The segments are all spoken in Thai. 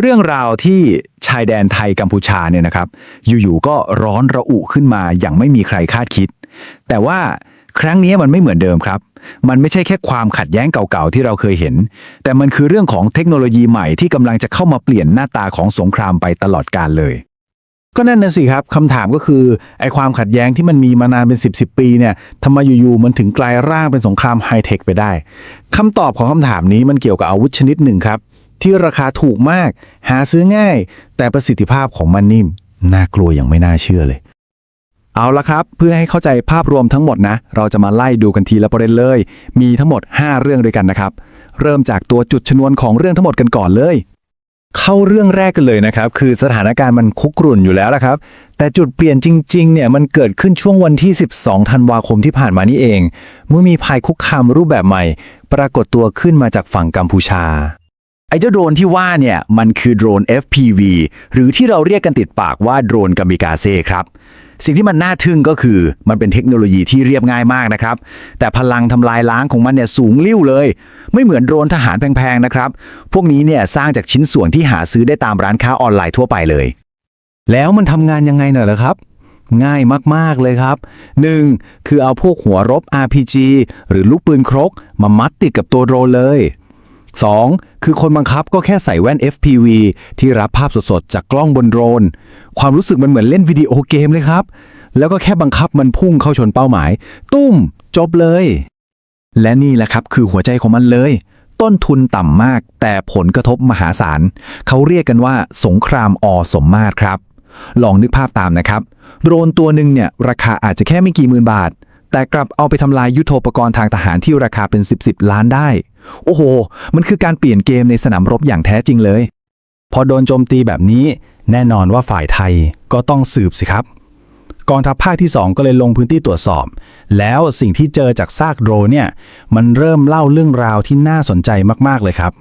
เรื่องราวที่ชายแดนไทยกัมพูชาเนี่ยนะครับ อยู่ๆก็ร้อนระอุขึ้นมาอย่างไม่มีใครคาดคิด แต่ว่าครั้งนี้มันไม่เหมือนเดิมครับ มันไม่ใช่แค่ความขัดแย้งเก่าๆที่เราเคยเห็น แต่มันคือเรื่องของเทคโนโลยีใหม่ที่กำลังจะเข้ามาเปลี่ยนหน้าตาของสงครามไปตลอดกาลเลย ก็นั่นน่ะสิครับคำถามก็คือไอ้ความขัดแย้งที่มันมีมานานเป็น 10บสปีเนี่ยทำไมอยู่ๆมันถึงกลายร่างเป็นสงครามไฮเทคไปได้คำตอบของคำถามนี้มันเกี่ยวกับอาวุธชนิดหนึ่งครับ ที่ราคาถูกมาก หาซื้อง่าย แต่ประสิทธิภาพของมันนิ่ม น่ากลัวอย่างไม่น่าเชื่อเลย เอาละครับ เพื่อให้เข้าใจภาพรวมทั้งหมดนะ เราจะมาไล่ดูกันทีละประเด็นเลย มีทั้งหมด 5 เรื่องด้วยกันนะครับ เริ่มจากตัวจุดชนวนของเรื่องทั้งหมดกันก่อนเลย เข้าเรื่องแรกกันเลยนะครับ คือสถานการณ์มันคุกรุ่นอยู่แล้วละครับ แต่จุดเปลี่ยนจริง ๆ เนี่ยมันเกิดขึ้นช่วงวันที่ 12 ธันวาคมที่ผ่านมานี่เอง เมื่อมีภัยคุกคามรูปแบบใหม่ ปรากฏตัวขึ้นมาจากฝั่งกัมพูชา ไอ้เจ้าโดรนที่ว่าเนี่ยมันคือโดรน FPV หรือที่เราเรียกกันติดปากว่าโดรนกามิกาเซ่ครับ สิ่งที่มันน่าทึ่งก็คือมันเป็นเทคโนโลยีที่เรียบง่ายมากนะครับ แต่พลังทำลายล้างของมันเนี่ยสูงลิ่วเลย ไม่เหมือนโดรนทหารแพงๆนะครับ พวกนี้เนี่ยสร้างจากชิ้นส่วนที่หาซื้อได้ตามร้านค้าออนไลน์ทั่วไปเลย แล้วมันทำงานยังไงหน่อยเหรอครับง่ายมาก ๆ เลยครับ 1. คือเอาพวกหัวรบ RPG หรือลูกปืนครก มามัดติดกับตัวโดรนเลย 2. คือคนบังคับก็แค่ใส่แว่น FPV ที่รับภาพสดๆ จากกล้องบนโดรน ความรู้สึกมันเหมือนเล่นวิดีโอเกมเลยครับ แล้วก็แค่บังคับมันพุ่งเข้าชนเป้าหมาย ตุ้ม จบเลย และนี่แหละครับคือหัวใจของมันเลย ต้นทุนต่ำมาก แต่ผลกระทบมหาศาล เขาเรียกกันว่า สงครามอสมมาตรครับ ลองนึกภาพตามนะครับ โดรนตัวหนึ่งเนี่ยราคาอาจจะแค่ไม่กี่หมื่นบาท แต่กลับเอาไปทำลายยุทโธปกรณ์ทางทหารที่ราคาเป็น 10บสล้านได้ โอ้โห มันคือการเปลี่ยนเกมในสนามรบอย่างแท้จริงเลย พอโดนโจมตีแบบนี้ แน่นอนว่าฝ่ายไทยก็ต้องสืบสิครับ กองทัพภาคที่ 2 ก็เลยลงพื้นที่ตรวจสอบ แล้วสิ่งที่เจอจากซากโดรนเนี่ยมันเริ่มเล่าเรื่องราวที่น่าสนใจมากๆเลยครับ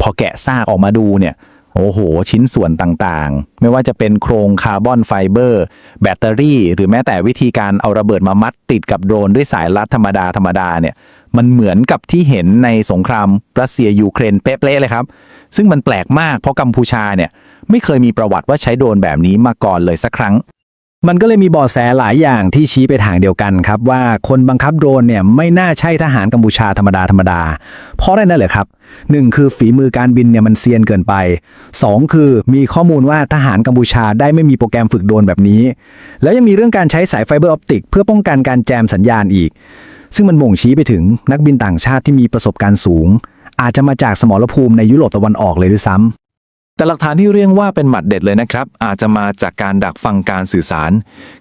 พอแกะซากออกมาดูเนี่ย โอ้โห ชิ้นส่วนต่างๆ ไม่ว่าจะเป็นโครงคาร์บอนไฟเบอร์ แบตเตอรี่ หรือแม้แต่วิธีการเอาระเบิดมามัดติดกับโดรนด้วยสายลัดธรรมดาธรรมดาเนี่ยมันเหมือนกับที่เห็นในสงครามรัสเซียยูเครนเป๊ะๆเลยครับ ซึ่งมันแปลกมากเพราะกัมพูชาเนี่ยไม่เคยมีประวัติว่าใช้โดรนแบบนี้มาก่อนเลยสักครั้ง มันก็เลยมีเบาะแสหลายอย่างที่ชี้ไปทางเดียวกันครับ ว่าคนบังคับโดรนเนี่ยไม่น่าใช่ทหารกัมพูชาธรรมดาธรรมดา เพราะอะไรนั่นเหรอครับหนึ่งคือฝีมือการบินเนี่ยมันเซียนเกินไปสองคือมีข้อมูลว่าทหารกัมพูชาได้ไม่มีโปรแกรมฝึกโดรนแบบนี้ แล้วยังมีเรื่องการใช้สายไฟเบอร์ออปติก เพื่อป้องกันการแจมสัญญาณอีก ซึ่งมันบ่งชี้ไปถึงนักบินต่างชาติที่มีประสบการณ์สูง อาจจะมาจากสมรภูมิในยุโรปตะวันออกเลยด้วยซ้ำ แต่หลักฐานที่เรียกว่าเป็นหมัดเด็ดเลยนะครับ อาจจะมาจากการดักฟังการสื่อสาร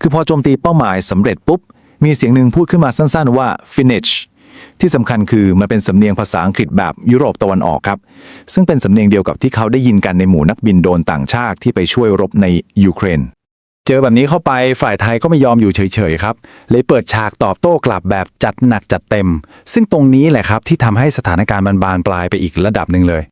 คือพอโจมตีเป้าหมายสำเร็จปุ๊บ มีเสียงหนึ่งพูดขึ้นมาสั้นๆว่า finish ที่สำคัญคือมันเป็นสำเนียงภาษาอังกฤษแบบยุโรปตะวันออกครับ ซึ่งเป็นสำเนียงเดียวกับที่เขาได้ยินกันในหมู่นักบินโดนต่างชาติที่ไปช่วยรบในยูเครน เจอแบบนี้เข้าไปฝ่ายไทยก็ไม่ยอมอยู่เฉยๆครับเลยเปิดฉากตอบโต้กลับแบบจัดหนักจัดเต็ม ซึ่งตรงนี้แหละครับที่ทำให้สถานการณ์มันบานปลายไปอีกระดับหนึ่งเลย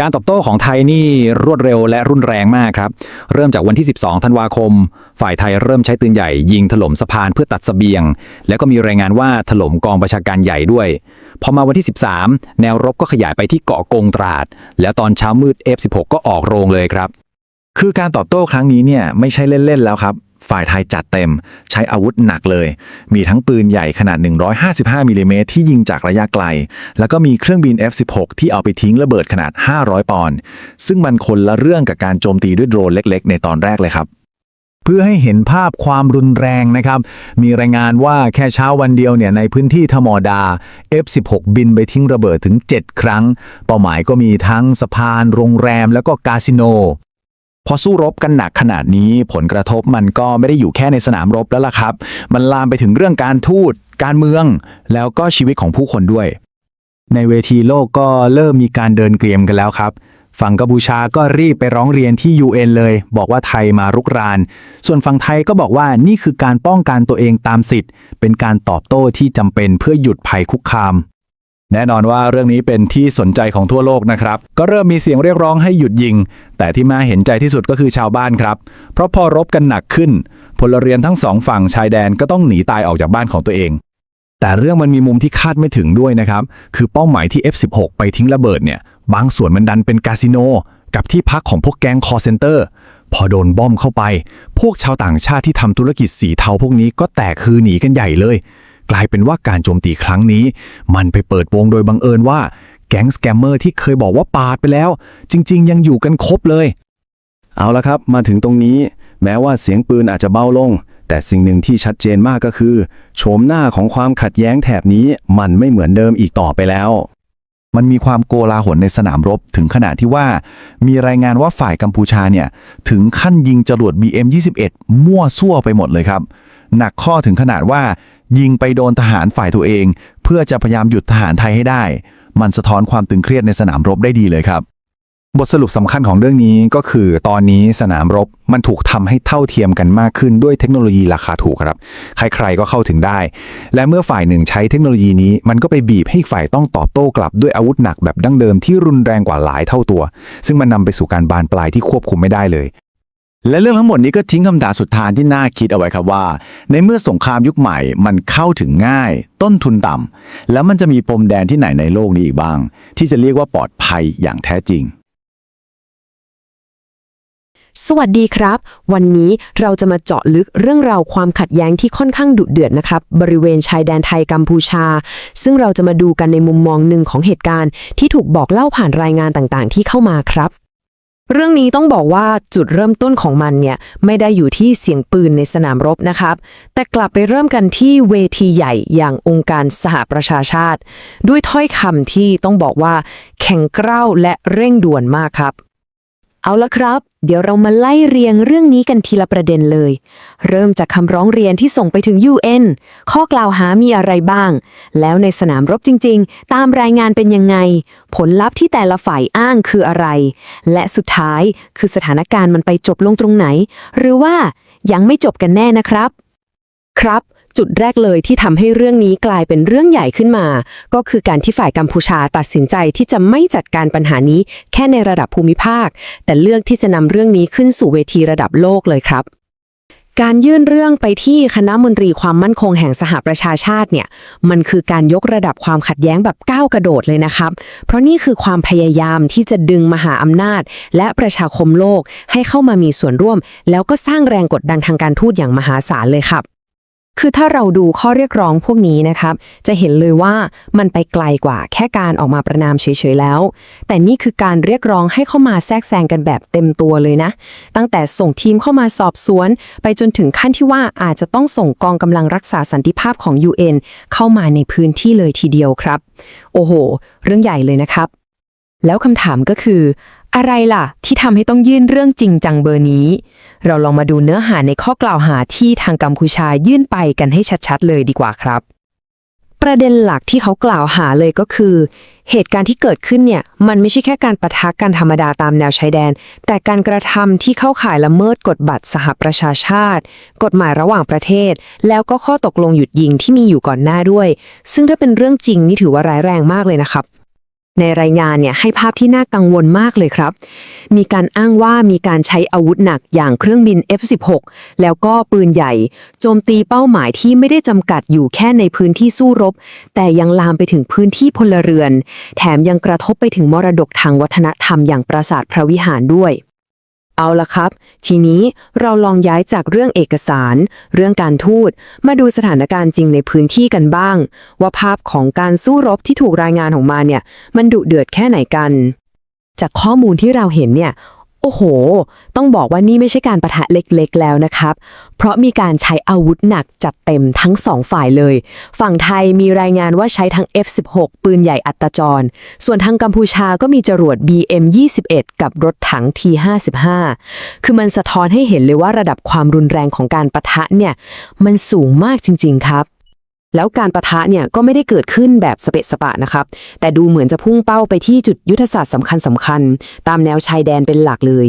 การตอบโต้ของไทยนี่รวดเร็วและรุนแรงมากครับ เริ่มจากวันที่ 12 ธันวาคม ฝ่ายไทยเริ่มใช้ปืนใหญ่ ยิงถล่มสะพานเพื่อตัดเสบียง แล้วก็มีรายงานว่าถล่มกองประชาการใหญ่ด้วย พอมาวันที่ 13 แนวรบก็ขยายไปที่เกาะกงตราด แล้วตอนเช้ามืด F16 ก็ออกโรงเลยครับ คือการตอบโต้ครั้งนี้เนี่ยไม่ใช่เล่นๆแล้วครับ ฝ่ายไทยจัดเต็ม ใช้อาวุธหนักเลย มีทั้งปืนใหญ่ขนาด 155มิลลิเมตรที่ยิงจากระยะไกล แล้วก็มีเครื่องบิน F16 ที่เอาไปทิ้งระเบิดขนาด 500 ปอนด์ซึ่งมันคนละเรื่องกับการโจมตีด้วยโดรนเล็กๆ ในตอนแรกเลยครับเพื่อให้เห็นภาพความรุนแรงนะครับ มีรายงานว่าแค่เช้าวันเดียวเนี่ยในพื้นที่ธมอดา F16 บินไปทิ้งระเบิดถึง 7 ครั้ง เป้าหมายก็มีทั้งสะพาน โรงแรม แล้วก็คาสิโน พอสู้รบกันหนักขนาดนี้ผลกระทบมันก็ไม่ได้อยู่แค่ในสนามรบแล้วล่ะครับ มันลามไปถึงเรื่องการทูต การเมือง แล้วก็ชีวิตของผู้คนด้วย ในเวทีโลกก็เริ่มมีการเดินเกรียมกันแล้วครับ ฝั่งกัมพูชาก็รีบไปร้องเรียนที่ UN เลย บอกว่าไทยมารุกราน ส่วนฝั่งไทยก็บอกว่านี่คือการป้องกันตัวเองตามสิทธิ์ เป็นการตอบโต้ที่จำเป็นเพื่อหยุดภัยคุกคาม แน่นอนว่าเรื่องนี้เป็นที่สนใจของทั่วโลกนะครับ ก็เริ่มมีเสียงเรียกร้องให้หยุดยิง แต่ที่มาเห็นใจที่สุดก็คือชาวบ้านครับ เพราะพอรบกันหนักขึ้น พลเรือนทั้งสองฝั่งชายแดนก็ต้องหนีตายออกจากบ้านของตัวเอง แต่เรื่องมันมีมุมที่คาดไม่ถึงด้วยนะครับ คือเป้าหมายที่ F16 ไปทิ้งระเบิดเนี่ย บางส่วนมันดันเป็นคาสิโน กับที่พักของพวกแก๊งคอเซนเตอร์ พอโดนบอมเข้าไป พวกชาวต่างชาติที่ทำธุรกิจสีเทาพวกนี้ก็แตกคือหนีกันใหญ่เลย กลายเป็นว่าการโจมตีครั้งนี้ มันไปเปิดวงโดยบังเอิญว่าแก๊งสแกมเมอร์ที่เคยบอกว่าปาดไปแล้ว จริง ๆ ยังอยู่กันครบเลย เอาละครับ มาถึงตรงนี้ แม้ว่าเสียงปืนอาจจะเบาลง แต่สิ่งหนึ่งที่ชัดเจนมากก็คือโฉมหน้าของความขัดแย้งแถบนี้มันไม่เหมือนเดิมอีกต่อไปแล้วมันมีความโกลาหลในสนามรบถึงขนาดที่ว่า มีรายงานว่าฝ่ายกัมพูชาเนี่ย ถึงขั้นยิงจรวด BM21 มั่วซั่วไปหมดเลยครับ หนักข้อถึงขนาดว่า ยิงไปโดนทหารฝ่ายตัวเอง เพื่อจะพยายามหยุดทหารไทยให้ได้ มันสะท้อนความตึงเครียดในสนามรบได้ดีเลยครับ บทสรุปสำคัญของเรื่องนี้ก็คือตอนนี้สนามรบมันถูกทำให้เท่าเทียมกันมากขึ้นด้วยเทคโนโลยีราคาถูกครับ ใครๆก็เข้าถึงได้ และเมื่อฝ่ายหนึ่งใช้เทคโนโลยีนี้ มันก็ไปบีบให้ฝ่ายต้องตอบโต้กลับด้วยอาวุธหนักแบบดั้งเดิมที่รุนแรงกว่าหลายเท่าตัว ซึ่งมันนำไปสู่การบานปลายที่ควบคุมไม่ได้เลย และเรื่องทั้งหมดนี้ก็ทิ้งคำถาสุดท้ายที่น่าคิดเอาไว้ครับว่า ในเมื่อสงครามยุคใหม่มันเข้าถึงง่าย ต้นทุนต่ำแล้วมันจะมีปมแดนที่ไหนในโลกนี้อีกบ้าง ที่จะเรียกว่าปลอดภัยอย่างแท้จริง สวัสดีครับ วันนี้เราจะมาเจาะลึกเรื่องราวความขัดแย้งที่ค่อนข้างดุเดือดนะครับ บริเวณชายแดนไทยกัมพูชา ซึ่งเราจะมาดูกันในมุมมองหนึ่งของเหตุการณ์ที่ถูกบอกเล่าผ่านรายงานต่างๆ ที่เข้ามาครับ เรื่องนี้ต้องบอกว่าจุดเริ่มต้นของมันเนี่ยไม่ได้อยู่ที่เสียงปืนในสนามรบนะครับ แต่กลับไปเริ่มกันที่เวทีใหญ่อย่างองค์การสหประชาชาติ ด้วยถ้อยคำที่ต้องบอกว่าแข็งกร้าวและเร่งด่วนมากครับ เอาละครับ เดี๋ยวเรามาไล่เรียงเรื่องนี้กันทีละประเด็นเลย เริ่มจากคำร้องเรียนที่ส่งไปถึง UN ข้อกล่าวหามีอะไรบ้าง แล้วในสนามรบจริง ๆ ตามรายงานเป็นยังไง ผลลัพธ์ที่แต่ละฝ่ายอ้างคืออะไร และสุดท้ายคือสถานการณ์มันไปจบลงตรงไหน หรือว่ายังไม่จบกันแน่นะครับ ครับ จุดแรกเลยที่ทำให้เรื่องนี้กลายเป็นเรื่องใหญ่ขึ้นมา ก็คือการที่ฝ่ายกัมพูชาตัดสินใจที่จะไม่จัดการปัญหานี้แค่ในระดับภูมิภาค แต่เลือกที่จะนำเรื่องนี้ขึ้นสู่เวทีระดับโลกเลยครับการยื่นเรื่องไปที่คณะมนตรีความมั่นคงแห่งสหประชาชาติเนี่ยมันคือการยกระดับความขัดแย้งแบบก้าวกระโดดเลยนะครับ เพราะนี่คือความพยายามที่จะดึงมหาอำนาจ และประชาคมโลกให้เข้ามามีส่วนร่วม แล้วก็สร้างแรงกดดันทางการทูตอย่างมหาศาลเลยครับ คือถ้าเราดูข้อเรียกร้องพวกนี้นะครับ จะเห็นเลยว่ามันไปไกลกว่าแค่การออกมาประนามเฉยๆแล้ว แต่นี่คือการเรียกร้องให้เข้ามาแทรกแซงกันแบบเต็มตัวเลยนะ ตั้งแต่ส่งทีมเข้ามาสอบสวน ไปจนถึงขั้นที่ว่าอาจจะต้องส่งกองกำลังรักษาสันติภาพของ UN เข้ามาในพื้นที่เลยทีเดียวครับ โอ้โห เรื่องใหญ่เลยนะครับ แล้วคำถามก็คือ อะไรล่ะ ที่ทำให้ต้องยื่นเรื่องจริงจังเบอร์นี้ เราลองมาดูเนื้อหาในข้อกล่าวหาที่ทางกัมพูชายื่นไปกันให้ชัดๆ เลยดีกว่าครับ ประเด็นหลักที่เขากล่าวหาเลยก็คือ เหตุการณ์ที่เกิดขึ้นเนี่ย มันไม่ใช่แค่การประทะกกันธรรมดาตามแนวชายแดน แต่การกระทำที่เข้าข่ายละเมิดกฎบัตรสหประชาชาติ กฎหมายระหว่างประเทศ แล้วก็ข้อตกลงหยุดยิงที่มีอยู่ก่อนหน้าด้วย ซึ่งถ้าเป็นเรื่องจริงนี่ถือว่าร้ายแรงมากเลยนะครับ ในรายงานเนี่ยให้ภาพที่น่ากังวลมากเลยครับ มีการอ้างว่ามีการใช้อาวุธหนักอย่างเครื่องบิน F16 แล้วก็ปืนใหญ่ โจมตีเป้าหมายที่ไม่ได้จำกัดอยู่แค่ในพื้นที่สู้รบ แต่ยังลามไปถึงพื้นที่พลเรือน แถมยังกระทบไปถึงมรดกทางวัฒนธรรมอย่างปราสาทพระวิหารด้วย เอาละครับ ทีนี้เราลองย้ายจากเรื่องเอกสาร เรื่องการทูตมาดูสถานการณ์จริงในพื้นที่กันบ้าง ว่าภาพของการสู้รบที่ถูกรายงานออกมาเนี่ย มันดุเดือดแค่ไหนกัน จากข้อมูลที่เราเห็นเนี่ย โอ้โห ต้องบอกว่านี่ไม่ใช่การประทะเล็กๆ แล้วนะครับ เพราะมีการใช้อาวุธหนักจัดเต็มทั้งสองฝ่ายเลย ฝั่งไทยมีรายงานว่าใช้ทั้ง F16 ปืนใหญ่อัตจร ส่วนทางกัมพูชาก็มีจรวด BM21 กับรถถัง T55 คือมันสะท้อนให้เห็นเลยว่าระดับความรุนแรงของการประทะเนี่ย มันสูงมากจริง ๆ ครับ แล้วการประทะเนี่ยก็ไม่ได้เกิดขึ้นแบบสเปะสปะนะครับ แต่ดูเหมือนจะพุ่งเป้าไปที่จุดยุทธศาสตร์สำคัญสำคัญ ตามแนวชายแดนเป็นหลักเลย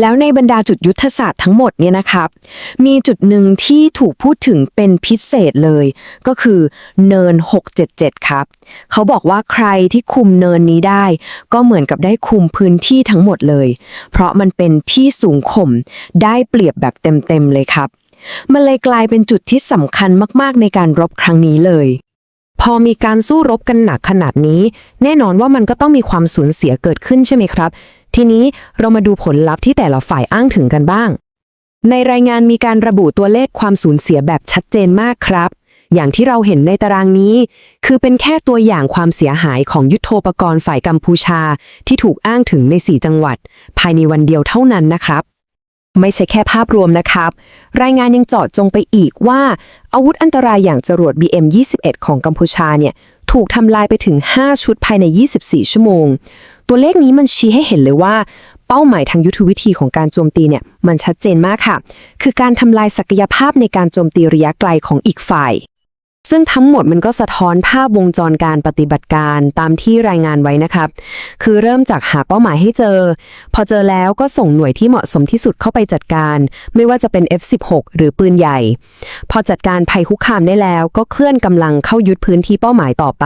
แล้วในบรรดาจุดยุทธศาสตร์ทั้งหมดเนี่ยนะครับ มีจุดหนึ่งที่ถูกพูดถึงเป็นพิเศษเลย ก็คือเนิน 677 ครับ เขาบอกว่าใครที่คุมเนินนี้ได้ ก็เหมือนกับได้คุมพื้นที่ทั้งหมดเลย เพราะมันเป็นที่สูงข่มได้เปรียบแบบเต็มๆเลยครับ มันเลยกลายเป็นจุดที่สำคัญมากๆในการรบครั้งนี้เลย พอมีการสู้รบกันหนักขนาดนี้ แน่นอนว่ามันก็ต้องมีความสูญเสียเกิดขึ้นใช่ไหมครับ ทีนี้เรามาดูผลลัพธ์ที่แต่ละฝ่ายอ้างถึงกันบ้าง ในรายงานมีการระบุตัวเลขความสูญเสียแบบชัดเจนมากครับ อย่างที่เราเห็นในตารางนี้ คือเป็นแค่ตัวอย่างความเสียหายของยุทโธปกรณ์ฝ่ายกัมพูชา ที่ถูกอ้างถึงใน 4 จังหวัด ภายในวันเดียวเท่านั้นนะครับ ไม่ใช่แค่ภาพรวมนะครับ รายงานยังเจาะจงไปอีกว่า อาวุธอันตรายอย่างจรวด BM-21 ของกัมพูชาเนี่ยถูกทำลายไปถึง 5 ชุดภายใน 24 ชั่วโมง ตัวเลขนี้มันชี้ให้เห็นเลยว่า เป้าหมายทางยุทธวิธีของการโจมตีเนี่ยมันชัดเจนมากค่ะ คือการทำลายศักยภาพในการโจมตีระยะไกลของอีกฝ่าย ซึ่งทั้งหมดมันก็สะท้อนภาพวงจรการปฏิบัติการตามที่รายงานไว้นะครับ คือเริ่มจากหาเป้าหมายให้เจอ พอเจอแล้วก็ส่งหน่วยที่เหมาะสมที่สุดเข้าไปจัดการ ไม่ว่าจะเป็น F16 หรือปืนใหญ่ พอจัดการภัยคุกคามได้แล้ว ก็เคลื่อนกำลังเข้ายึดพื้นที่เป้าหมายต่อไป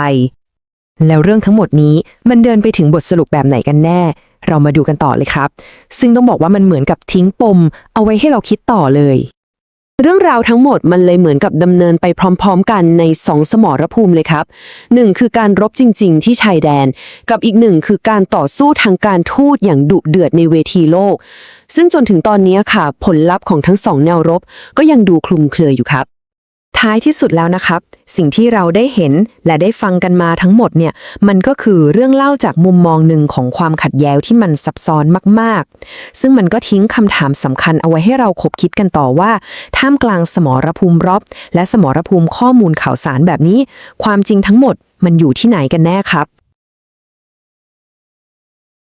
แล้วเรื่องทั้งหมดนี้มันเดินไปถึงบทสรุปแบบไหนกันแน่เรามาดูกันต่อเลยครับ ซึ่งต้องบอกว่ามันเหมือนกับทิ้งปม เอาไว้ให้เราคิดต่อเลย เรื่องราวทั้งหมดมันเลยเหมือนกับดำเนินไปพร้อมๆ กันในสองสมรภูมิเลยครับหนึ่งคือการรบจริง ๆ ที่ชายแดน กับอีกหนึ่งคือการต่อสู้ทางการทูตอย่างดุเดือดในเวทีโลก ซึ่งจนถึงตอนนี้ค่ะ ผลลัพธ์ของทั้งสองแนวรบก็ยังดูคลุมเครืออยู่ครับ ท้ายที่สุดแล้วนะครับ สิ่งที่เราได้เห็นและได้ฟังกันมาทั้งหมดเนี่ย มันก็คือเรื่องเล่าจากมุมมองหนึ่งของความขัดแย้งที่มันซับซ้อนมากๆ ซึ่งมันก็ทิ้งคำถามสำคัญเอาไว้ให้เราคบคิดกันต่อว่า ท่ามกลางสมรภูมิรบและสมรภูมิข้อมูลข่าวสารแบบนี้ ความจริงทั้งหมดมันอยู่ที่ไหนกันแน่ครับ